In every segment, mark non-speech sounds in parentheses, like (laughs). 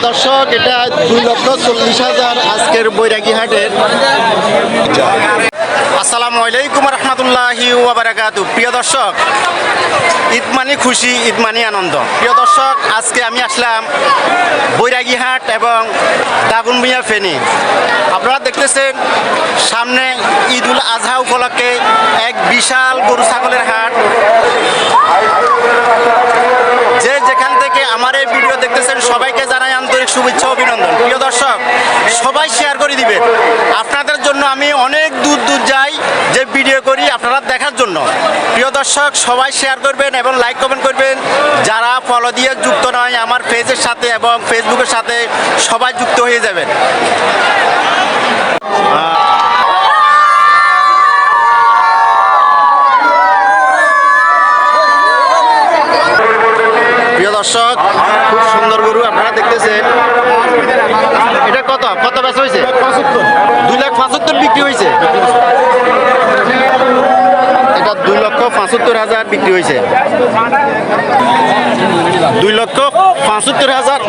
প্রিয় দর্শক, এটা দুই লক্ষ চল্লিশ হাজার আজকের বৈরাগী হাটের আসসালামু আলাইকুম রহমতুল্লাহি ওয়াবারাকাতু প্রিয় দর্শক, ঈদ মানি খুশি, ঈদ মানি আনন্দ। প্রিয় দর্শক, আজকে আমি আসলাম বৈরাগী হাট এবং দাগুনমিয়া ফেনী। আপনারা দেখতেছেন, সামনে ঈদ উল আজহা উপলক্ষে এক বিশাল গরু ছাগলের হাট। যে যেখান থেকে আমার এই ভিডিও দেখতেছেন, সবাইকে আন্তরিক শুভেচ্ছা, অভিনন্দন। প্রিয় দর্শক, সবাই শেয়ার করে দিবে। আপনাদের জন্য আমি অনেক দূর দূর যাই যে ভিডিও করি আপনারা দেখার জন্য। প্রিয় দর্শক, সবাই শেয়ার করবেন এবং লাইক কমেন্ট করবেন। যারা ফলো দিয়ে যুক্ত নয়, আমার পেজের সাথে এবং ফেসবুকের সাথে সবাই যুক্ত হয়ে যাবেন প্রিয় দর্শক খুব সুন্দর গরু আপনারা দেখতেছেন এটা কত? কত বেচা হয়েছে দুই লাখ পঁচাত্তর বিক্রি হয়েছে এটা দুই লক্ষ পঁচাত্তর হাজার বিক্রি হয়েছে দুই লক্ষ পঁচাত্তর হাজার।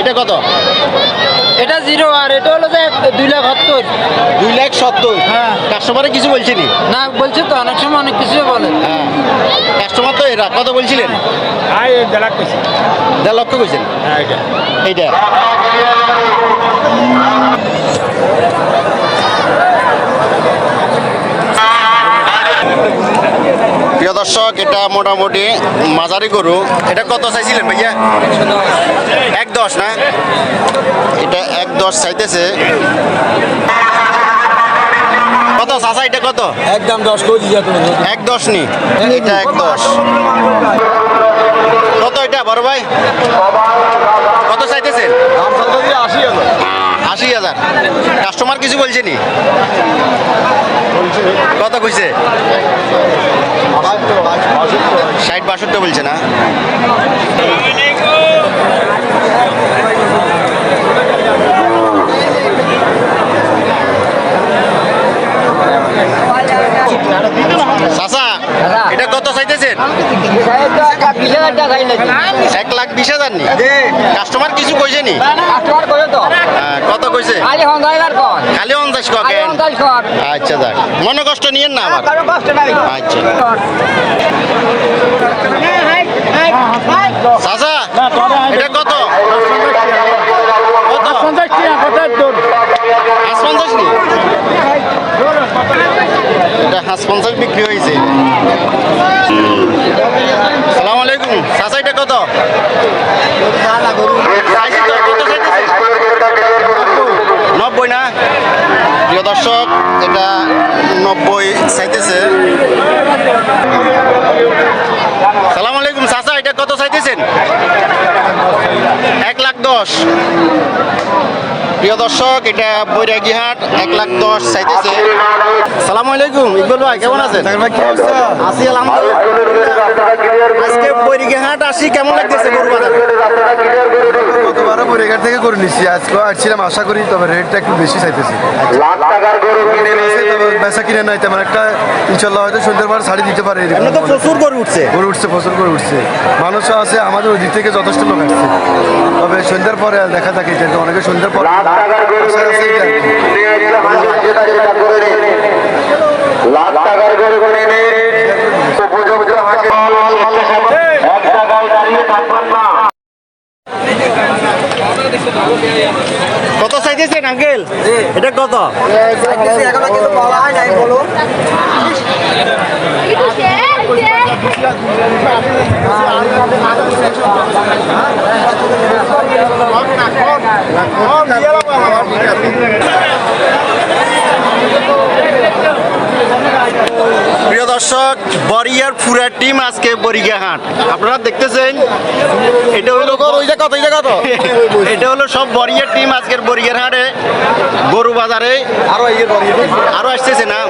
এটা কত? এটা জিরো আর এটা হলো যে দুই লাখ সত্তর। দুই লাখ সত্তর? হ্যাঁ। কাস্টমারে কিছু বলছিনি না? বলছে তো অনেক সময় অনেক কিছু বলে। হ্যাঁ। কাস্টমার তো এরা কত বলছিলেন? হ্যাঁ দেড় কইছি। দেড় লক্ষ কইছেন? হ্যাঁ এটা। এইটা। দর্শক এটা মোটামুটি মাঝারি গরু। এটা কত চাইছিলেন ভাইয়া? এক দশ না? এটা এক দশ চাইতেছে। কত চাচা এটা কত? একদম দশ কেজি এক দশ নি? এটা এক দশ। কত এটা বড় ভাই? কত চাইতেছেন? হাজার আশি হাজার। কাস্টমার কিছু বলছে নি? কত কইছে? ষাট বাষট্টি বলছে না চাচা এটা কত চাইতেছেন বিশ হাজার টাকা খাই নাকি এক লাখ বিশ হাজার নি? কাস্টমার কিছু কইছে নি? হ্যাঁ, কত কইছে? খালি অন্দাজ কর আচ্ছা যাক। মনে কষ্ট নিয়েন না নাই। আচ্ছা। চাচা এটা কত? এটা হাঁস পঞ্চাশ বিক্রি হয়েছে। আলাইকুম চাচা এটা কত? নব্বই না? প্রিয় দর্শক এটা নব্বই চাইতেছে। সালাম আলাইকুম চাচা এটা কত চাইতেছেন? এক লাখ দশ। প্রিয় দর্শক এটা বৈরাগী হাট এক লাখ দশ চাইতেছে। সালাম আলাইকুম ইকবাল ভাই কেমন আছেন? আছি আলহামদুলিল্লাহ। আজকে আসি কেমন লাগতেছে গরু বাজার গতবারও বরিঘাট থেকে করে নিচ্ছি আজকেও আসছিলাম আশা করি তবে রেটটা একটু বেশি চাইতেছি তবে বেচা কিনে নাই তেমন একটা ইনশাল্লাহ হয়তো সন্ধ্যের শাড়ি দিতে পারে তো প্রচুর গরু উঠছে গরু উঠছে প্রচুর করে উঠছে মানুষও আছে আমাদের ওই দিক থেকে যথেষ্ট লোক আসছে তবে সন্ধ্যার পরে আর দেখা থাকে অনেকে সন্ধ্যার পরে। লাখ টাকার গরু এনে উপযুক্ত হাতে এক জায়গায় দাঁড়িয়ে থাকবেন না কত চাইতেছেন আঙ্কেল এটা কত প্রিয় দর্শক বরিয়ার ফুরার টিম আজকে বরিগা হাট আপনারা দেখতেছেন এটা হলো ওই কত ওই কত? (laughs) এটা হলো সব বরিয়ার টিম আজকের বরিয়ার হাটে গরু বাজারে। আরও এই আরও আসতেছে না?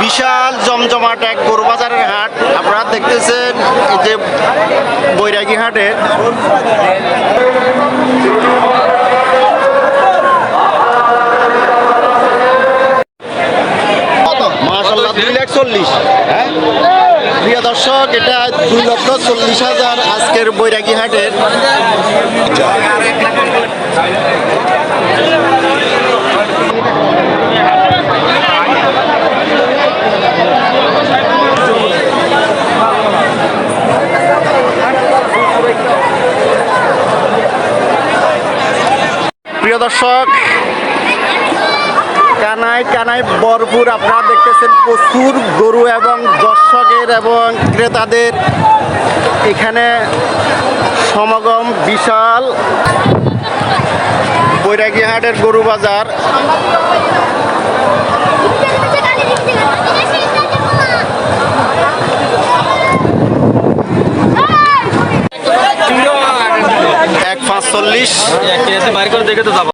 বিশাল জমজমাট এক গরু বাজারের হাট। আপনারা দেখতেছেন এই যে বৈরাগী হাটে। দুই লাখ চল্লিশ হ্যাঁ দর্শক, এটা দুই লক্ষ চল্লিশ হাজার আজকের বৈরাগী হাটের প্রিয় দর্শক কানায় কানায় ভরপুর আপনারা দেখতেছেন প্রচুর গরু এবং দর্শকের এবং ক্রেতাদের এখানে সমাগম বিশাল বৈরাগী হাটের গরু বাজার। এক পাঁচচল্লিশ। করে দেখে তো যাব।